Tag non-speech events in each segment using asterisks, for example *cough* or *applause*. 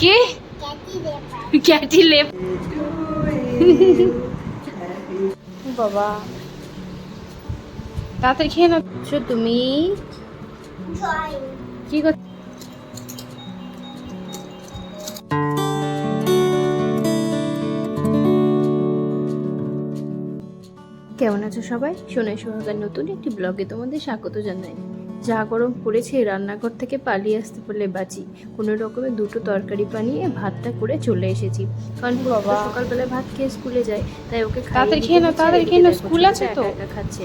কি? ক্যাটি লেপ বাবা। তাড়াতাড়ি খেয়ে না তুমি? কি কর কেমন আছো সবাই? সোনাই সোহাগার নতুন একটি ব্লগে তোমাদের স্বাগত জানাই। যা গরম পড়েছে রান্নাঘর থেকে পালিয়ে আসতে পারলে বাঁচি। কোনো রকমের দুটো তরকারি বানিয়ে ভাতটা করে চলে এসেছি। কারণ বাবা। সকালবেলা ভাত খেয়ে স্কুলে যায় তাই ওকে তাদের খেয়ে না তাদের খেয়ে না স্কুল আছে তো। একা খাচ্ছে?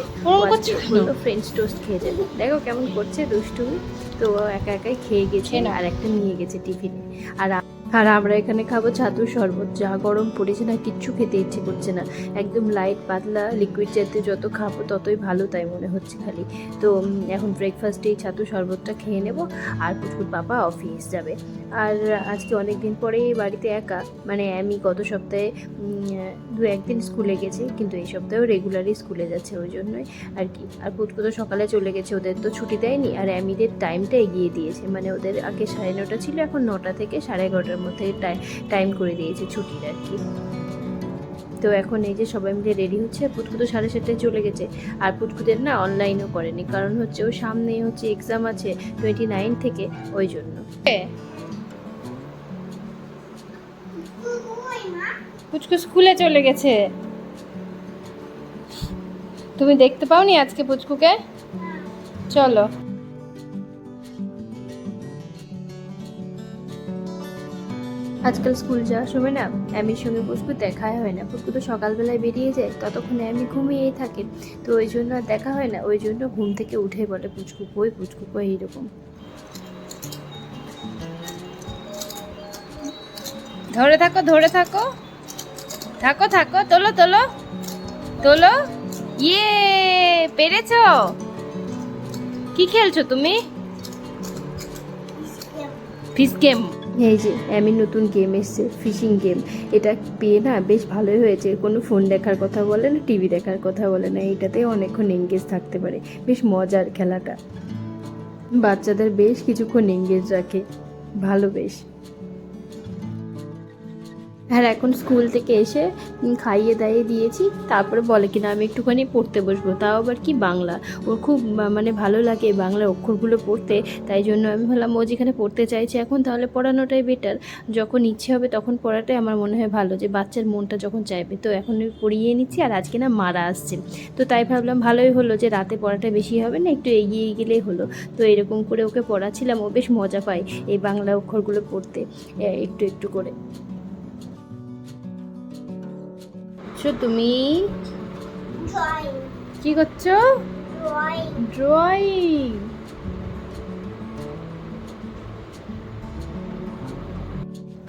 ফ্রেঞ্চ টোস্ট খেয়ে যাবে। দেখো কেমন করছে দুষ্টুমি। তো একা একাই খেয়ে গেছে আর একটা নিয়ে গেছে টিফিনে। আর আর আমরা এখানে খাব ছাতুর শরবত, যা গরম পড়েছে না, কিচ্ছু খেতে ইচ্ছে করছে না। একদম লাইট পাতলা লিকুইড জাতীয় যত খাব, ততই ভালো তাই মনে হচ্ছে খালি। তো এখন ব্রেকফাস্টে এই ছাতুর শরবতটা খেয়ে নেব, আর পুচকুর বাবা অফিস যাবে। আর আজকে অনেক দিন পরেই বাড়িতে একা মানে আমি গত সপ্তাহে দু একদিন স্কুলে গেছি, কিন্তু এই সপ্তাহেও রেগুলারই স্কুলে যাচ্ছে ওই জন্যই আর কি। আর পুচকু তো সকালে চলে গেছে, ওদের তো ছুটি দেয়নি, আর অ্যামিদের টাইমটা এগিয়ে দিয়েছে। মানে ওদের আগে সাড়ে নটা ছিল, এখন নটা থেকে সাড়ে এগারোটার মধ্যে টাইম করে দিয়েছে ছুটির আর কি। তো এখন এই যে সবাই মিলে রেডি হচ্ছে পুচকু তো সাড়ে সাতটায় চলে গেছে। আর পুচকুদের না অনলাইনও করেনি, কারণ হচ্ছে ও সামনেই হচ্ছে এক্সাম আছে টোয়েন্টি নাইন থেকে ওই জন্য। পুচকু স্কুলে চলে গেছে? তুমি দেখতে পাওনি আজকে পুচকুকে চলো। আজকাল স্কুল যাওয়ার সময় না অ্যামির সঙ্গে পুষ্কু দেখাই হয় না। পুষ্কু তো সকালবেলায় বেরিয়ে যায়, ততক্ষণে অ্যামি ঘুমিয়েই থাকে। তো ওই জন্য আর দেখা হয় না, ওই জন্য ঘুম থেকে উঠে বলে পুচকু কই পুচকু কই? এইরকম। ধরে থাকো ধরে থাকো। থাকো থাকো, তোলো তোলো। তোলো। ইয়ে পেরেছ? কি খেলছো তুমি? Fish game. এই যে, আমি নতুন গেম এসছে ফিশিং গেম এটা পেয়ে না বেশ ভালোই হয়েছে। কোনো ফোন দেখার কথা বলে না টিভি দেখার কথা বলে না। এইটাতে অনেকক্ষণ এঙ্গেজ থাকতে পারে। বেশ মজার খেলাটা। বাচ্চাদের বেশ কিছুক্ষণ এঙ্গেজ রাখে। ভালো বেশ। আর এখন স্কুল থেকে এসে খাইয়ে দাইয়ে দিয়েছি। তারপরে বলে কিনা আমি একটুখানি পড়তে বসবো। তাও আবার কি বাংলা? ওর খুব মানে ভালো লাগে বাংলা অক্ষরগুলো পড়তে। তাই জন্য আমি ভাবলাম, ও যেখানে পড়তে চাইছে এখন তাহলে পড়ানোটাই বেটার যখন ইচ্ছে হবে তখন পড়াটাই আমার মনে হয় ভালো, যে বাচ্চার মনটা যখন চাইবে। তো এখন আমি পড়িয়ে নিচ্ছি আর আজকে না মারা আসছে। তো তাই ভাবলাম, ভালোই হলো যে রাতে পড়াটা বেশি হবে না, একটু এগিয়ে গেলেই হলো। তো এরকম করে ওকে পড়াচ্ছিলাম, ও বেশ মজা পায় এই বাংলা অক্ষরগুলো পড়তে। একটু একটু করে। সো তুমি? কি করছ? ড্রয়িং ড্রয়িং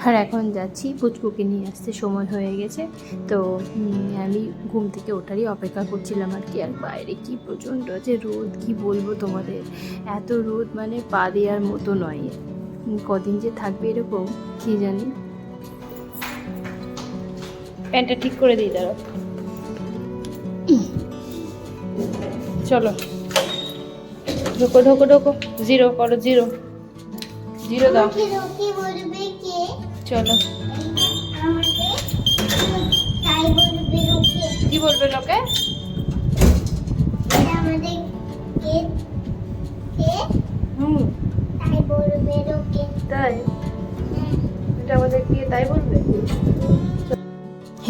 আর এখন যাচ্ছি পুচকুকে নিয়ে আসতে সময় হয়ে গেছে। তো আমি ঘুম থেকে ওঠারই অপেক্ষা করছিলাম আর কি। আর বাইরে কি প্রচণ্ড যে রোদ কি বলব তোমাদের? এত রোদ মানে পা দেওয়ার মতো নয়। কদিন যে থাকবে এরকম কি জানি? প্যান্টটা ঠিক করে দিই দাঁড়ো চলো। ঢোকো ঢোকো ঢোকো। জিরো করো জিরো। জিরো দাও। কে? চলো। কি বলবে লোকে? কে? কে? তাই এটা আমাদের দিয়ে তাই বলবে?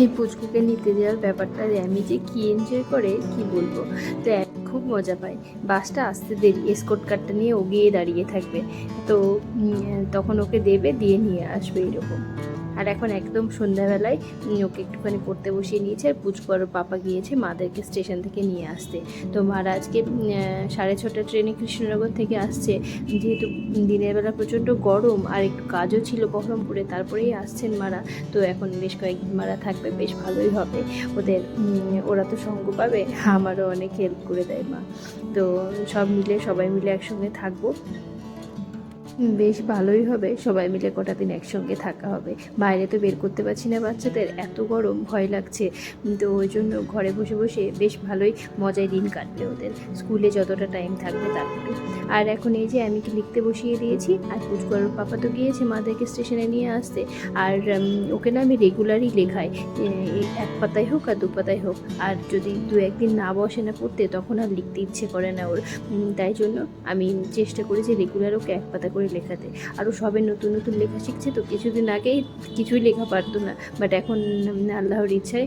এই পুচকুকে নিতে দেওয়ার ব্যাপারটা আমি যে কি এনজয় করে, কি বলব? তো খুব মজা পায়। বাসটা আসতে দেরি এসকোট কার্ডটা নিয়ে ও গিয়ে দাঁড়িয়ে থাকবে। তো তখন ওকে দেবে, দিয়ে নিয়ে আসবে এরকম। আর এখন একদম সন্ধ্যাবেলায় ওকে একটুখানি পড়তে বসিয়ে নিয়েছে, আর পুচকু আর পাপা গিয়েছে মাদেরকে স্টেশন থেকে নিয়ে আসতে। তো মারা আজকে সাড়ে ছটা ট্রেনে কৃষ্ণনগর থেকে আসছে। যেহেতু দিনের বেলা প্রচণ্ড গরম আর একটু কাজও ছিল বহরমপুরে, তারপরেই আসছেন মারা। তো এখন বেশ কয়েকদিন মারা থাকবে, বেশ ভালোই হবে। ওদের ওরা তো সঙ্গ পাবে, আমারও অনেক হেল্প করে দেয় মা। তো সব মিলে, সবাই মিলে একসঙ্গে থাকব। বেশ ভালোই হবে। সবাই মিলে কটা দিন একসঙ্গে থাকা হবে। বাইরে তো বের করতে পারছি না বাচ্চাদের, এত গরম, ভয় লাগছে। তো ওই জন্য ঘরে বসে বসে বেশ ভালোই মজায় দিন কাটবে ওদের। স্কুলে যতটা টাইম থাকবে তারপরে আর এখন এই যে আমি কি লিখতে বসিয়ে দিয়েছি, আর পুচকর পাপা তো গিয়েছে মাদেরকে স্টেশনে নিয়ে আসতে। আর ওকে না আমি রেগুলারই লেখাই। এক পাতায় হোক আর দু পাতায় হোক। আর যদি দু একদিন না বসে না পড়তে, তখন আর লিখতে ইচ্ছে করে না ওর। তাই জন্য আমি চেষ্টা করি যে রেগুলার ওকে এক পাতা করে লেখাতে। আরও সবে নতুন নতুন লেখা শিখছে, তো কিছুদিন আগেই কিছুই লেখা পারতো না। বাট এখন আল্লাহর ইচ্ছায়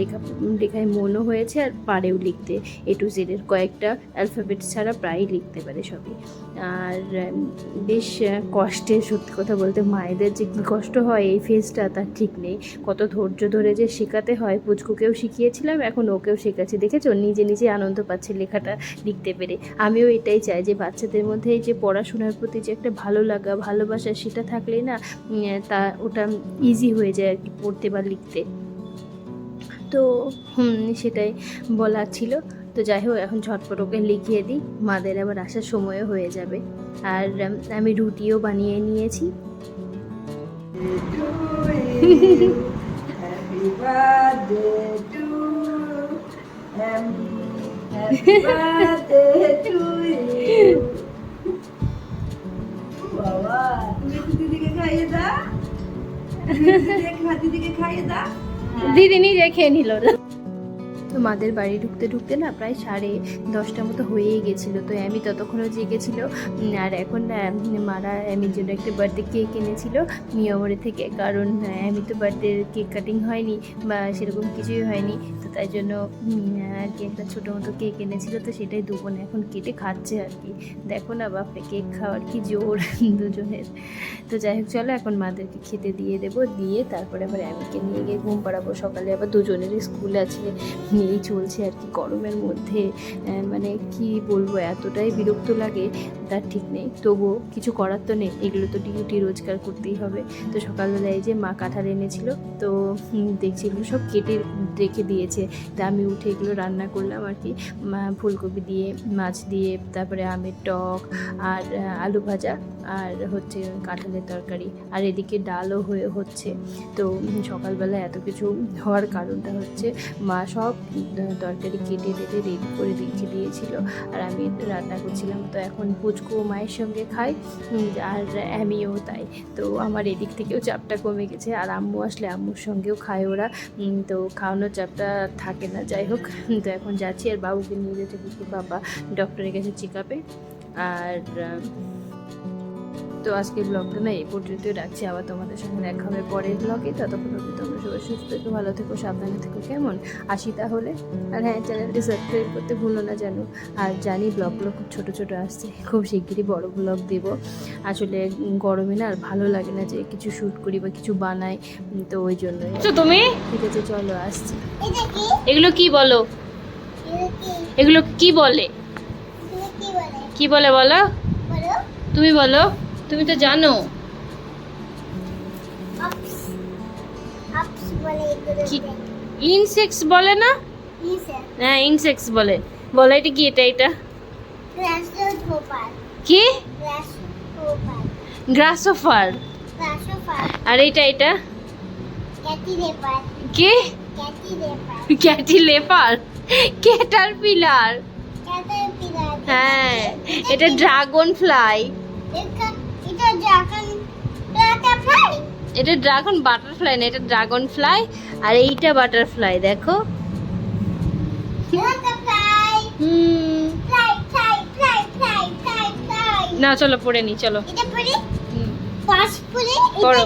লেখা, লেখায় মনও হয়েছে আর পারেও লিখতে। এ টু জেডের কয়েকটা অ্যালফাবেট ছাড়া প্রায়ই লিখতে পারে সবই। আর বেশ কষ্টে সত্যি কথা বলতে মায়েদের যে কী কষ্ট হয় এই ফেজটা তার ঠিক নেই। কত ধৈর্য ধরে যে শেখাতে হয়, পুচকুকেও শিখিয়েছিলাম, এখন ওকেও শেখাচ্ছি। দেখেছ? নিজে নিজে আনন্দ পাচ্ছে লেখাটা লিখতে পেরে। আমিও এটাই চাই যে বাচ্চাদের মধ্যে এই যে পড়াশোনার প্রতি যে একটা ভালো লাগা, ভালোবাসা সেটা থাকলেই না তা ওটা ইজি হয়ে যায় আর কি পড়তে বা লিখতে। তো সেটাই বলার ছিল। তো যাই হোক, এখন ঝটপট ওকে লিখিয়ে দিই। মাদের আবার আসার সময়ও হয়ে যাবে। আর আমি রুটিও বানিয়ে নিয়েছি। Happy birthday to you. দিদি নিজে খেয়ে নিল। তো মাদের বাড়ি ঢুকতে ঢুকতে না প্রায় সাড়ে দশটা মতো হয়েই গেছিল। তো আমি ততক্ষণও জেগেছিল। আর এখন মারা আমির জন্য একটা বার্থডে কেক এনেছিল মিয়ামরে থেকে। কারণ আমি তো বার্থডে কেক কাটিং হয়নি বা সেরকম কিছুই হয়নি। তো তাই জন্য আর কি একটা ছোটো মতো কেক এনেছিল। তো সেটাই দুবোন এখন কেটে খাচ্ছে আর কি। দেখো না বাপরে, কেক খাওয়ার কি জোর *laughs* দুজনের। তো যাই হোক, চলো এখন মাদেরকে খেতে দিয়ে দেবো। দিয়ে তারপরে আবার আমিকে নিয়ে গিয়ে ঘুম পাড়াবো। সকালে আবার দুজনেরই স্কুল আছে। এই চলছে আর কি গরমের মধ্যে মানে কি বলব এতটাই বিরক্ত লাগে। তার ঠিক নেই। তবুও কিছু করার তো নেই। এগুলো তো ডিউটি রোজগার করতেই হবে। তো সকালবেলা এই যে মা কাঁঠাল এনেছিল, তো দেখছি এগুলো সব কেটে রেখে দিয়েছে। তা আমি উঠে এগুলো রান্না করলাম আর কি। ফুলকপি দিয়ে, মাছ দিয়ে, তারপরে আমের টক আর আলু ভাজা আর হচ্ছে কাঁঠালের তরকারি। আর এদিকে ডালও হয়ে হচ্ছে। তো সকালবেলা এত কিছু হওয়ার কারণটা হচ্ছে মা সব তরকারি কেটে টেটে রেডি করে রেখে দিয়েছিল। আর আমি রান্না করছিলাম। তো এখন পুচকু মায়ের সঙ্গে খাই আর আমিও তাই। তো আমার এদিক থেকেও চাপটা কমে গেছে, আর আম্মু আসলে আম্মুর সঙ্গেও খায় ওরা। তো খাওয়ানোর চাপটা থাকে না, যাই হোক। তো এখন যাচ্ছি, আর বাবুকে নিয়ে যেতে কিছু বাবা ডক্টরের কাছে চেক আপে আর তো আজকে ব্লগটা না এই পর্যন্তই রাখছি। আবার তোমাদের সঙ্গে দেখা হবে পরের ব্লগে ততক্ষণ অবধি তোমরা সবাই সুস্থ থেকো ভালো থেকো সাবধানে থেকো কেমন? আসি তাহলে। আর হ্যাঁ চ্যানেলটি সাবস্ক্রাইব করতে ভুলো না জানো। আর জানি ব্লগগুলো খুব ছোটো ছোটো আসছে। খুব শিগগিরই বড় ব্লগ দেব। আসলে গরমে না আর ভালো লাগে না যে কিছু শ্যুট করি বা কিছু বানাই। তো ওই জন্যই। তো তুমি? ঠিক আছে চলো আসছি। এগুলো কি বলো? এগুলো কি বলে? কি বলে? কি বলে বলো? বলো। তুমি বলো। তুমি তো জানো। আপস বলে ইনসেক্টস বলে না? হ্যাঁ ইনসেক্টস বলে। বলো এটা কি? এটা এটা? কি? গ্রাসোফার আর এটা এটা? কি? Caterpillar caterpillar pillar হ্যাঁ এটা ড্রাগন ফ্লাই এটা ড্রাগন বাটারফ্লাই না এটা ড্রাগন ফ্লাই আর এইটা বাটারফ্লাই দেখো। না চলো পড়ে নি চলো। পড়ো?